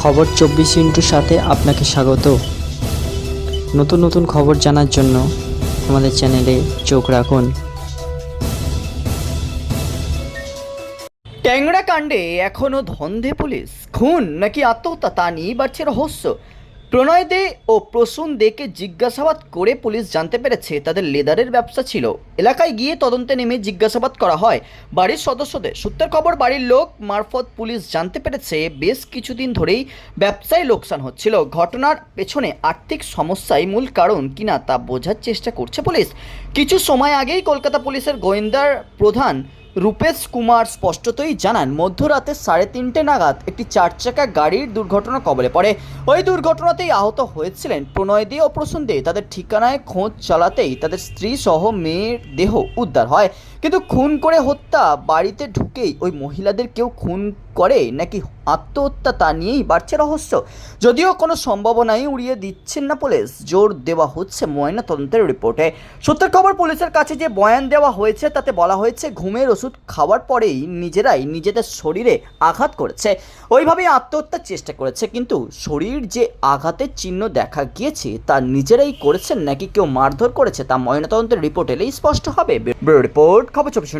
খবর চব্বিশ ইন্টুর সাথে আপনাকে স্বাগত। নতুন নতুন খবর জানার জন্য আমাদের চ্যানেলে চোখ রাখুন। ট্যাংরা কাণ্ডে এখনও ধন্ধে পুলিশ। খুন নাকি আত্মহত্যা তা নিয়েই বাড়ছে রহস্য। প্রণয় দে ও প্রসূন দেকে জিজ্ঞাসাবাদ করে পুলিশ জানতে পেরেছে তাদের লেদারের ব্যবসা ছিল। এলাকায় গিয়ে তদন্তে নেমে জিজ্ঞাসাবাদ করা হয়। বাড়ির সদস্যদের সূত্রের খবর, বাড়ির লোক মারফত পুলিশ জানতে পেরেছে, বেশ কিছুদিন ধরেই ব্যবসায় লোকসান হচ্ছিল। ঘটনার পেছনে আর্থিক সমস্যাই মূল কারণ কিনা তা বোঝার চেষ্টা করছে পুলিশ। কিছু সময় আগেই কলকাতা পুলিশের গোয়েন্দার প্রধান রূপেশ কুমার স্পষ্টতই জানান, মধ্যরাতে সাড়ে তিনটে নাগাদ একটি চার চাকা গাড়ির দুর্ঘটনা কবলে পড়ে। ওই দুর্ঘটনাতেই আহত হয়েছিলেন প্রণয় দে ও প্রসূন দে। তাদের ঠিকানায় খোঁজ চালাতেই তাদের স্ত্রী সহ মেয়ের দেহ উদ্ধার হয়। কিন্তু খুন করে হত্যা বাড়িতে ঢুকেই ওই মহিলাদের কেউ খুন করে নাকি আত্মহত্যা তা নিয়েই বাড়ছে রহস্য? যদিও কোনো সম্ভাবনাই উড়িয়ে দিচ্ছেন না পুলিশ, জোর দেওয়া হচ্ছে ময়না তদন্তের রিপোর্টে। সূত্রের খবর, পুলিশের কাছে যে বয়ান দেওয়া হয়েছে, তাতে বলা হয়েছে ঘুমের ওষুধ খাওয়ার পরেই নিজেরাই নিজেদের শরীরে আঘাত করেছে। ওইভাবেই আত্মহত্যার চেষ্টা করেছে, কিন্তু শরীর যে আঘাতের চিহ্ন দেখা গিয়েছে, তা নিজেরাই করেছেন নাকি কেউ মারধর করেছে, তা ময়নাতদন্তের রিপোর্ট এলেই স্পষ্ট হবে। রিপোর্ট, খবর চব্বিশ